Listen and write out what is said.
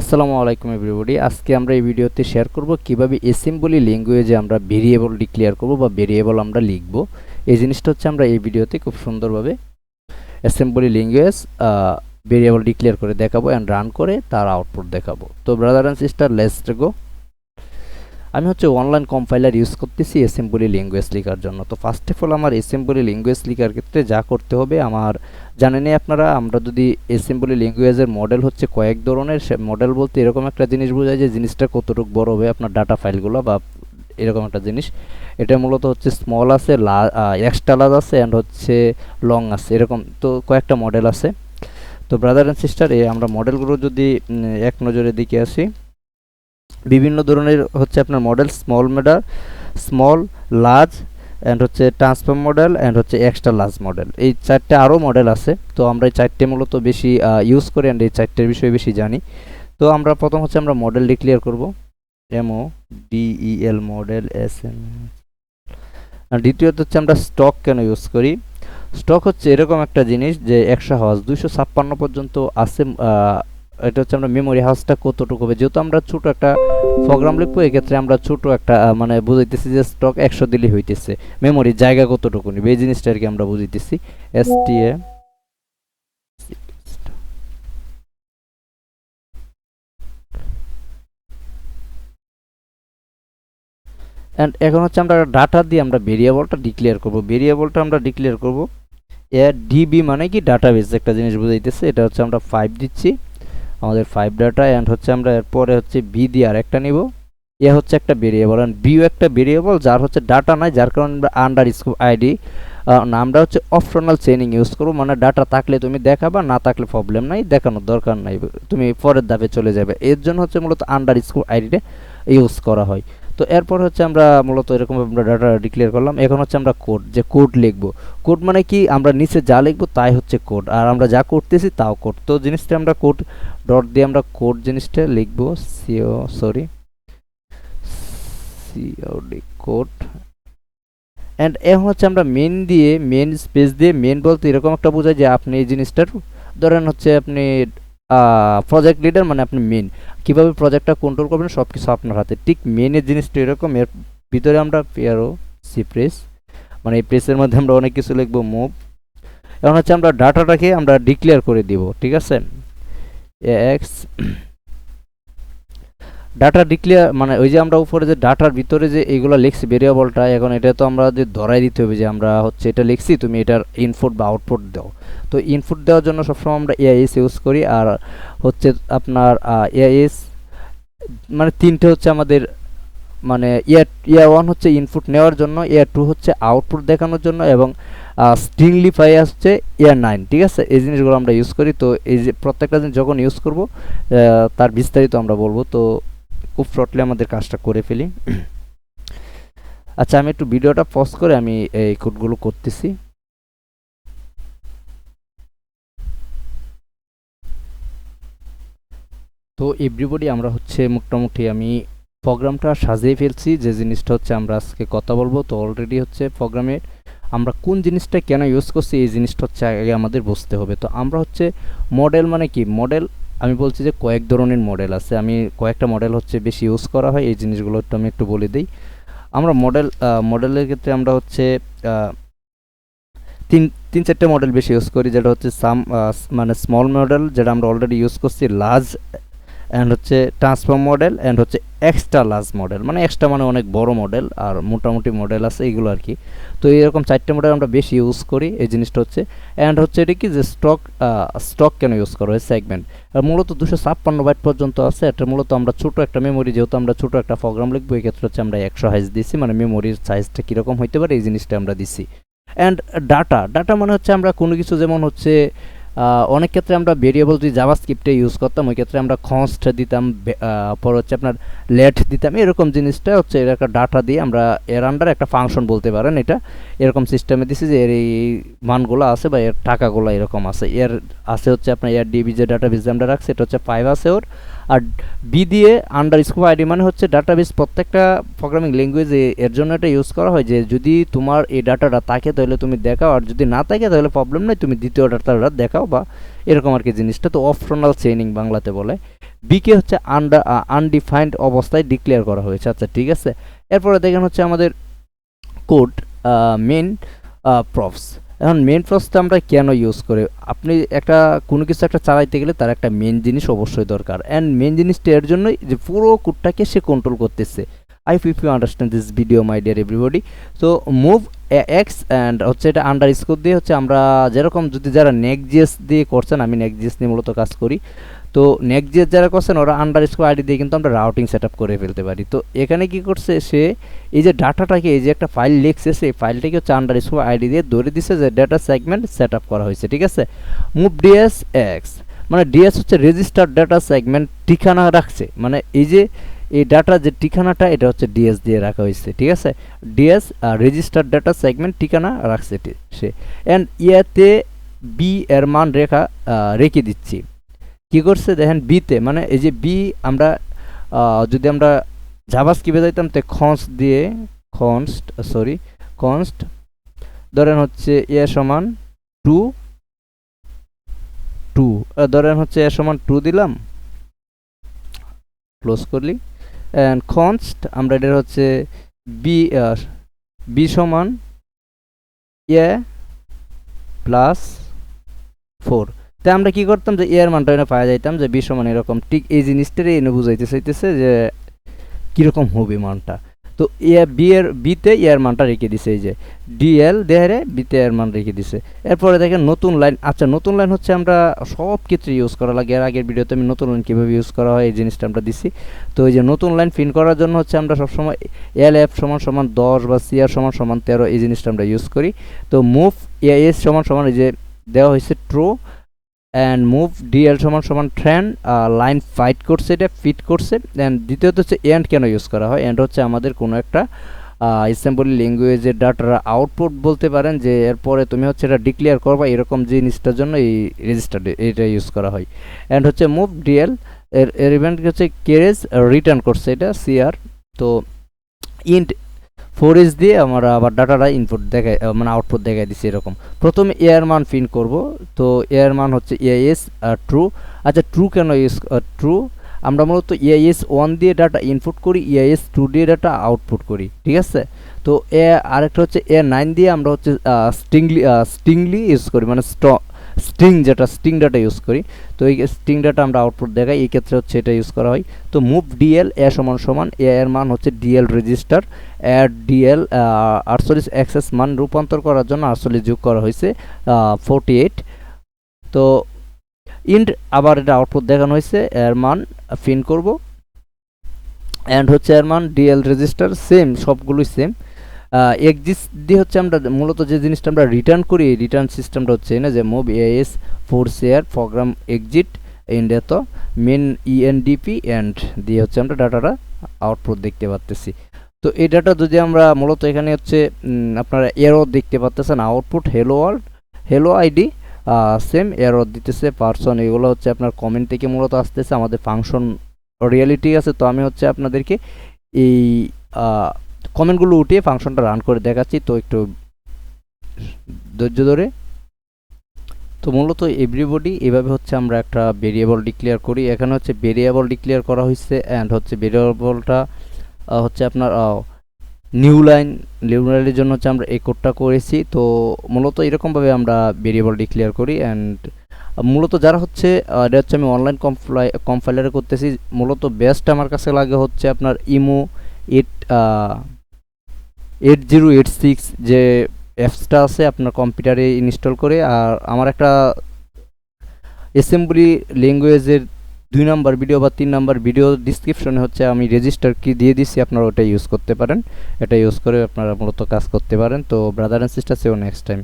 আসসালামু আলাইকুম এভরিবডি আজকে আমরা এই ভিডিওতে শেয়ার করব কীভাবে অ্যাসেম্বলি ল্যাঙ্গুয়েজে আমরা ভেরিয়েবল ডিক্লেয়ার করব বা ভেরিয়েবল আমরা লিখব। এই জিনিসটা হচ্ছে আমরা এই ভিডিওতে খুব সুন্দরভাবে অ্যাসেম্বলি ল্যাঙ্গুয়েজ ভেরিয়েবল ডিক্লেয়ার করে দেখাবো অ্যান্ড রান করে তার আউটপুট দেখাবো। তো ব্রাদার অ্যান্ড সিস্টার লেস্ট গো আমি হচ্ছে অনলাইন কম্পাইলার ইউজ করতেছি অ্যাসেম্বলি ল্যাঙ্গুয়েজ লেখার জন্য। তো ফার্স্ট অফ অল আমার অ্যাসেম্বলি ল্যাঙ্গুয়েজ লেখার ক্ষেত্রে যা করতে হবে আমার জানেনই আপনারা, আমরা যদি অ্যাসেম্বলি ল্যাঙ্গুয়েজের মডেল হচ্ছে কয়েক ধরনের, সে মডেল বলতে এরকম একটা জিনিস বোঝায় যে জিনিসটা কতটুকু বড় হবে আপনার ডাটা ফাইলগুলো বা এরকম একটা জিনিস। এটা মূলত হচ্ছে স্মল আছে, লা এক্সট্রা লার্জ আছে অ্যান্ড হচ্ছে লং আছে, এরকম তো কয়েকটা মডেল আছে। তো ব্রাদার অ্যান্ড সিস্টার এ আমরা মডেলগুলো যদি এক নজরে দিকে আসি বিভিন্ন ধরনের হচ্ছে আপনার model small model small large and হচ্ছে ট্রান্সফর্ম মডেল অ্যান্ড হচ্ছে এক্সট্রা লার্জ মডেল এই চারটে আরও মডেল আছে, তো আমরা এই চারটে মূলত বেশি ইউজ করি অ্যান্ড এই চারটের বিষয়ে বেশি জানি। তো আমরা প্রথম হচ্ছে আমরা মডেল ডিক্লেয়ার করব। MO DEL model S M আর দ্বিতীয়ত হচ্ছে আমরা স্টক কেন ইউজ করি? স্টক হচ্ছে এরকম একটা জিনিস যে একশো হাওয়াজ দুইশো ছাপ্পান্ন পর্যন্ত আছে এটা হচ্ছে আমরা মেমোরি হাউসটা কতটুকু হবে? যেহেতু আমরা ছোট একটা প্রোগ্রাম লিখব, এক্ষেত্রে আমরা ছোট একটা মানে বুঝাইতেছি যে স্টক একশো দিলে হইতেছে। মেমোরির জায়গা কতটুকু নিবে? এই জিনিসটা আর কি আমরা বুঝাইতেছি। এস টি এ অ্যান্ড এখন হচ্ছে আমরা ডাটা দিয়ে আমরা ভেরিয়েবলটা ডিক্লেয়ার করব। ভেরিয়েবলটা আমরা ডিক্লেয়ার করব। এ ডিবি মানে কি? ডাটাবেস একটা জিনিস বুঝাইতেছে। এটা হচ্ছে আমরা ফাইভ দিচ্ছি। আমাদের ফাইভ ডাটা অ্যান্ড হচ্ছে আমরা এরপরে হচ্ছে বি দিয়ে আর একটা নিব। এ হচ্ছে একটা ভেরিয়েবল অ্যান্ড বিও একটা ভেরিয়েবল যার হচ্ছে ডাটা নাই, যার কারণে আমরা আন্ডার স্কোপ আইডি আমরা হচ্ছে অপশনাল চেনিং ইউজ করব। মানে ডাটা থাকলে তুমি দেখাবা, না থাকলে প্রবলেম নাই, দেখানোর দরকার নাই। তুমি পরের ধাপে চলে যাবে। এর জন্য হচ্ছে মূলত আন্ডার স্কোপ আইডিটা ইউজ করা হয়। তো এরপর হচ্ছে আমরা মূলত এরকম আমরা ডাটা ডিক্লেয়ার করলাম। এখন হচ্ছে আমরা কোড যে কোড লিখব। কোড মানে কি? আমরা নিচে যা লিখব তাই হচ্ছে কোড আর আমরা যা করতেছি তাও কোড তো জিনিসটা আমরা কোড ডট দিয়ে আমরা কোড জিনিসটা লিখব। CO sorry COD code and এখন হচ্ছে আমরা মেন দিয়ে মেন স্পেস দিয়ে মেন বলতে এরকম একটা বোঝায় যে আপনি এই জিনিসটার, ধরেন হচ্ছে আপনি প্রজেক্ট লিডার মানে আপনি মেন কীভাবে প্রজেক্টটা কন্ট্রোল করবেন সব কিছু আপনার হাতে। ঠিক মেনের জিনিসটা এরকম, এর ভিতরে আমরা পেয়ারো সি প্রেস মানে এই প্রেসের মধ্যে আমরা অনেক কিছু লিখব মুভ এখন হচ্ছে আমরা ডাটাটাকে আমরা ডিক্লেয়ার করে দিব, ঠিক আছে? এক্স ডাটা ডিক্লেয়ার মানে ওই যে আমরা উপরে যে ডাটার ভিতরে যে এইগুলো লিখছি ভেরিয়েবলটা এখন এটা তো আমরা যে ধরাই দিতে হবে যে আমরা হচ্ছে এটা লিখছি, তুমি এটার ইনপুট বা আউটপুট দাও। তো ইনপুট দেওয়ার জন্য সবসময় আমরা এআইএস ইউজ করি, আর হচ্ছে আপনার এআইএস মানে তিনটে হচ্ছে আমাদের মানে ইয়ার ইয়ার ওয়ান হচ্ছে ইনপুট নেওয়ার জন্য ইয়ার টু হচ্ছে আউটপুট দেখানোর জন্য, এবং স্ট্রিংলিফাই হচ্ছে ইয়ার নাইন ঠিক আছে? এই জিনিসগুলো আমরা ইউজ করি, তো এই যে প্রত্যেকটা জিনিস যখন ইউজ করব তার বিস্তারিত আমরা বলব। তো খুব শর্টলি আমাদের কাজটা করে ফেলি। আচ্ছা আমি একটু ভিডিওটা পজ করে আমি এই কোডগুলো করতেছি। তো এভরিবডি আমরা হচ্ছে মোটামুটি আমি প্রোগ্রামটা সাজিয়ে ফেলছি। যে জিনিসটা হচ্ছে আমরা আজকে কথা বলব, তো অলরেডি হচ্ছে প্রোগ্রামের আমরা কোন জিনিসটা কেন ইউজ করছি, এই জিনিসটা হচ্ছে আগে আমাদের বুঝতে হবে। তো আমরা হচ্ছে মডেল মানে কি? মডেল আমি বলছি যে কয়েক ধরনের মডেল আছে। আমি কয়েকটা মডেল হচ্ছে বেশি ইউজ করা হয়, এই জিনিসগুলো একটু আমি একটু বলে দিই। আমরা মডেল মডেলের ক্ষেত্রে আমরা হচ্ছে তিন তিন চারটে মডেল বেশি ইউজ করি। যেটা হচ্ছে সাম মানে স্মল মডেল যেটা আমরা অলরেডি ইউজ করছি লার্জ অ্যান্ড হচ্ছে ট্রান্সফর্ম মডেল অ্যান্ড হচ্ছে এক্সট্রা লার্জ মডেল মানে এক্সট্রা মানে অনেক বড় মডেল আর মোটামুটি মডেল আছে এইগুলো আর কি। তো এরকম চারটে মডেল আমরা বেশি ইউজ করি, এই জিনিসটা হচ্ছে। অ্যান্ড হচ্ছে এটা কি যে স্টক স্টক কেন ইউজ করা হয়? সেগমেন্ট আর মূলত দুশো ছাপ্পান্ন বাইট পর্যন্ত আছে এটা মূলত আমরা ছোটো একটা মেমোরি যেহেতু আমরা ছোটো একটা প্রোগ্রাম লিখব এই ক্ষেত্রে হচ্ছে আমরা একশো হাইজ দিছি মানে মেমোরির সাইজটা কীরকম হইতে পারে, এই জিনিসটা আমরা দিছি। অ্যান্ড ডাটা ডাটা মানে হচ্ছে আমরা কোনো কিছু যেমন হচ্ছে অনেক ক্ষেত্রে আমরা ভেরিয়েবল যদি জাভা স্ক্রিপ্টে ইউজ করতাম, ওই ক্ষেত্রে আমরা খস্ট দিতাম পর হচ্ছে আপনার লেট দিতাম, এরকম জিনিসটা হচ্ছে এর একটা ডাটা দিয়ে আমরা এর আন্ডার একটা ফাংশন বলতে পারেন এটা। এরকম সিস্টেমে দিছি যে এর এই মানগুলো আছে বা এর টাকাগুলো এরকম আছে। এর আছে হচ্ছে আপনার এর ডিবি যে ডাটা বেস আমরা রাখছি, এটা হচ্ছে ফাইভ আছে ওর। আর বি দিয়ে আন্ডার স্কোপ আইডি মানে হচ্ছে ডাটাবেস প্রত্যেকটা প্রোগ্রামিং ল্যাঙ্গুয়েজে এর জন্য এটা ইউজ করা হয় যে যদি তোমার এই ডাটাটা থাকে তাহলে তুমি দেখাও, আর যদি না থাকে তাহলে প্রবলেম নেই, তুমি দ্বিতীয় ডাটাটা দেখাও বা এরকম আর কি জিনিসটা। তো অপশনাল চেইনিং বাংলাতে বলে। বিকে হচ্ছে আন্ডার আনডিফাইন্ড অবস্থায় ডিক্লেয়ার করা হয়েছে। আচ্ছা ঠিক আছে? এরপরে দেখেন হচ্ছে আমাদের কোড মেন প্রফস এখন মেন প্রসটা আমরা কেন ইউজ করি? আপনি একটা, কোনো কিছু একটা চালাইতে গেলে তার একটা মেন জিনিস অবশ্যই দরকার। অ্যান্ড মেন জিনিসটা এর জন্যই যে পুরো কুটটাকে সে কন্ট্রোল করতেছে। I if you understand this video my dear everybody so move X and হচ্ছে এটা আন্ডার স্কোর দিয়ে হচ্ছে আমরা যেরকম যদি যারা নেক জিএস দিয়ে করছেন, আমি নেক জিএস নিয়ে মূলত কাজ করি। তো নেক্সট জিএস যারা করছেন, ওরা আন্ডার স্কোর আইডি দিয়ে কিন্তু আমরা রাউটিং সেট করে ফেলতে পারি। তো এখানে কি করছে সে, এই যে ডাটাটাকে, এই যে একটা ফাইল লিখছে, সেই ফাইলটাকে হচ্ছে আন্ডার স্কোর আইডি দিয়ে ধরে দিছে যে ডাটা সেগমেন্ট সেট করা হয়েছে, ঠিক আছে? মুভ ডিএস এক্স মানে ডিএস হচ্ছে রেজিস্টার ডাটা সেগমেন্ট ঠিকানা রাখছে। মানে এই যে, এই ডাটা যে ঠিকানাটা, এটা হচ্ছে ডিএস দিয়ে রাখা হয়েছে, ঠিক আছে? ডিএস রেজিস্টার ডাটা সেগমেন্ট ঠিকানা রাখছে সে। অ্যান্ড ইয়াতে বি এর মান রেখা রেখে দিচ্ছি। কি করছে? দেখেন বিতে মানে এই যে বি আমরা যদি আমরা জাভাস কীভাবে যাইতাম, তে খন্স দিয়ে খনস্ট সরি কনস্ট ধরেন হচ্ছে এ সমান টু টু ধরেন হচ্ছে এ সমান টু দিলাম ক্লোজ করলি অ্যান্ড কনস্ট আমরা এটার হচ্ছে বি বি সমান এ প্লাস ফোর তাই আমরা কি করতাম যে এর মানটা এনে পাওয়া যাইতাম যে বি সমান এরকম ঠিক এই জিনিসটারই এনে বুঝাইতে চাইতেছে যে কীরকম হবে মানটা। তো এ বি এর বিতে এর মানটা রেখে দিছে এই যে ডিএল দেহারে বিতে এর মান রেখে দিছে। এরপরে দেখেন নতুন লাইন আচ্ছা নতুন লাইন হচ্ছে আমরা সব ক্ষেত্রে ইউজ করা লাগে। এর আগের ভিডিওতে আমি নতুন লাইন কীভাবে ইউজ করা হয় এই জিনিসটা আমরা দিছি। তো এই যে নতুন লাইন প্রিন্ট করার জন্য হচ্ছে আমরা সবসময় এল এফ সমান সমান দশ বা সিআর সমান সমান তেরো এই জিনিসটা আমরা ইউজ করি। তো মুভ এ এস সমান সমান এই যে দেওয়া হয়েছে ট্রু অ্যান্ড মুভ ডিএল সমান সমান ট্রেন লাইন ফাইট করছে, এটা ফিট করছে। অ্যান্ড দ্বিতীয়ত হচ্ছে এন্ড কেন ইউজ করা হয়? এন্ড হচ্ছে আমাদের কোনো একটা অ্যাসেম্বলি ল্যাঙ্গুয়েজের ডাটার আউটপুট বলতে পারেন যে এরপরে তুমি হচ্ছে এটা ডিক্লেয়ার করবা এরকম জিনিসটার জন্য এই রেজিস্টার এটা ইউজ করা হয়। অ্যান্ড হচ্ছে মুভ ডিএল এর এর ইভেন্ট হচ্ছে কেরেজ রিটার্ন করছে এটা সিআর তো ইন্ট ফোর এস দিয়ে আমরা আবার ডাটাটা ইনপুট আহ, মানে আউটপুট দেখাই দিচ্ছি এরকম। প্রথমে এয়ার মান প্রিন্ট করব। তো এয়ার মান হচ্ছে এআইএস ট্রু আচ্ছা ট্রু কেন ইউজ ট্রু আমরা মূলত এআইএস ওয়ান দিয়ে ডাটা ইনপুট করি এআইএস টু দিয়ে ডাটা আউটপুট করি ঠিক আছে? তো এ আরেকটা হচ্ছে এ নাইন দিয়ে আমরা হচ্ছে স্টিংলি স্টিংলি ইউজ করি মানে স্ট স্ট্রিং যেটা, স্ট্রিং ডাটা ইউজ করি। তো এই স্ট্রিং ডাটা আমরা আউটপুট দেখাই, এই ক্ষেত্রে হচ্ছে এটা ইউজ করা হয়। তো মুভ ডিএল এ সমান সমান এ এর মান হচ্ছে ডিএল রেজিস্টার অ্যাড ডিএল আটচল্লিশ অ্যাক্সেস মান রূপান্তর করার জন্য আটচল্লিশ যোগ করা হয়েছে ফোরটি এইট তো ইন্ড আবার এটা আউটপুট দেখানো হয়েছে, এর মান ফিন করব। অ্যান্ড হচ্ছে এর মান ডিএল রেজিস্টার সেম সবগুলোই সেম এক্সিস দিয়ে হচ্ছে আমরা মূলত যে জিনিসটা আমরা রিটার্ন করি রিটার্ন সিস্টেমটা হচ্ছে না যে move AS four share program exit India তো মেন ইএনডিপি অ্যান্ড দিয়ে হচ্ছে আমরা ডাটাটা আউটপুট দেখতে পাচ্তেছি তো এই ডাটা যদি আমরা মূলত এখানে হচ্ছে আপনারা এরো দেখতে পাচ্তেছেন output hello world hello ID same error দিতেছে পার্সন এগুলো হচ্ছে আপনার কমেন্ট থেকে মূলত আসতেছে, আমাদের ফাংশন রিয়েলিটি আছে, তো আমি হচ্ছে আপনাদেরকে এই কমেন্টগুলো উঠিয়ে ফাংশনটা রান করে দেখাচ্ছি, তো একটু ধৈর্য ধরে। তো মূলত এভরিবডি এভাবে হচ্ছে আমরা একটা ভেরিয়েবল ডিক্লেয়ার করি। এখানে হচ্ছে ভেরিয়েবল ডিক্লেয়ার করা হয়েছে অ্যান্ড হচ্ছে ভেরিয়েবলটা হচ্ছে আপনার নিউ লাইন নিউ লাইনের জন্য হচ্ছে আমরা এই কোডটা করেছি। তো মূলত এরকমভাবে আমরা ভেরিয়েবল ডিক্লেয়ার করি অ্যান্ড মূলত যারা হচ্ছে এটা হচ্ছে আমি অনলাইন কমফ্লাই কমফাইলারে করতেছি, মূলত বেস্ট আমার কাছে লাগে হচ্ছে আপনার emu eight eight zero eight six যে অ্যাপসটা আছে আপনার কম্পিউটারে ইনস্টল করে, আর আমার একটা অ্যাসেম্বলি ল্যাঙ্গুয়েজের দুই নাম্বার ভিডিও বা তিন নাম্বার ভিডিও ডিসক্রিপশনে হচ্ছে আমি রেজিস্টার কি দিয়ে দিচ্ছি আপনারা ওটা ইউজ করতে পারেন। এটা ইউজ করে আপনারা মূলত কাজ করতে পারেন। তো brother and sister see you next time